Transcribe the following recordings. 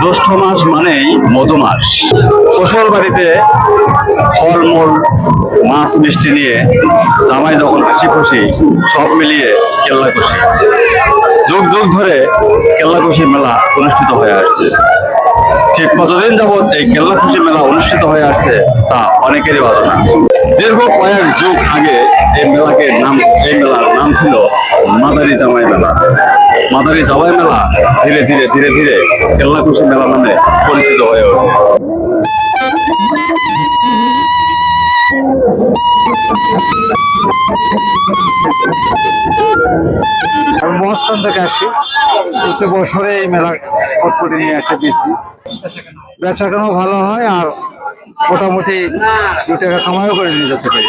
জ্যৈষ্ঠ মাস মানেই মধু মাস। শ্বশুর বাড়িতে ফলমূল, মাছ, মিষ্টি নিয়ে জামাই যখন হাসি খুশি, সব মিলিয়ে কেল্লা খুশি যুগ যুগ ধরে কেল্লা খুশি মেলা অনুষ্ঠিত হয়ে আসছে। ঠিক কতদিন যাবৎ এই কেল্লা খুশি মেলা অনুষ্ঠিত হয়ে আসছে তা অনেকেরই অজানা দীর্ঘ কয়েক যুগ আগে এই মেলাকে নাম এই মেলার নাম ছিল মাদারি জামাই মেলা। মাদারি জামাই মেলা ধীরে ধীরে ধীরে ধীরে কেল্লা খুশি মেলা নামে পরিচিত হয়ে ওঠে। মহাস্থান থেকে আসি। প্রতি বছরে এই মেলা কটকটি নিয়ে আসে বেশি। বেচা কেন ভালো হয় আর মোটামুটি দু টাকা কামাইও করে নিয়ে যেতে পারি।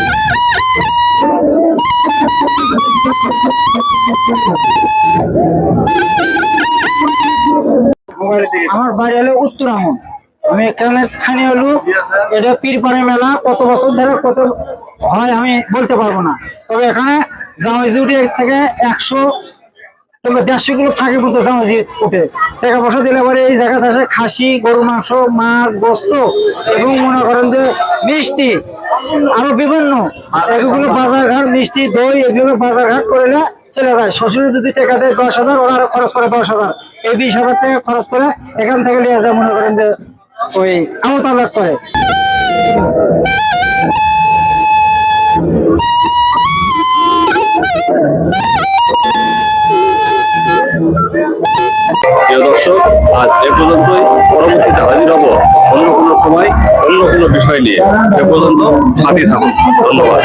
আমার বাড়ি হলো উত্তরামন আমি এখানে স্থানীয় লোক। এটা পীরপাড়ি মেলা। কত বছর ধরে কত হয় আমি বলতে পারব না। তবে এখানে জামাইজুটি থেকে একশো কিংবা দেড়শো কিলো ফাঁকি মতো জামাইজি উঠে। টাকা পয়সা দিলে পরে এই জায়গাতে আসে খাসি গরু মাংস, মাছ, গোস্ত এবং মনে করেন যে মিষ্টি। আরও বিভিন্ন, এগুলো বাজার ঘাট, মিষ্টি, দই, এগুলো বাজার ঘাট করলে চলে যায়। শ্বশুরে যদি টাকা দেয় দশ হাজার, ওরা আরও খরচ করে দশ হাজার। এই বিশ হাজার টাকা খরচ করে এখান থেকে নিয়ে যায়, মনে করেন যে ওই আমতাল করে। দর্শক, আজ এ পর্যন্তই। পরবর্তীতে হাজির হব অন্য কোনো সময়, অন্য কোনো বিষয় নিয়ে। সে পর্যন্ত সাথে থাকুন। ধন্যবাদ।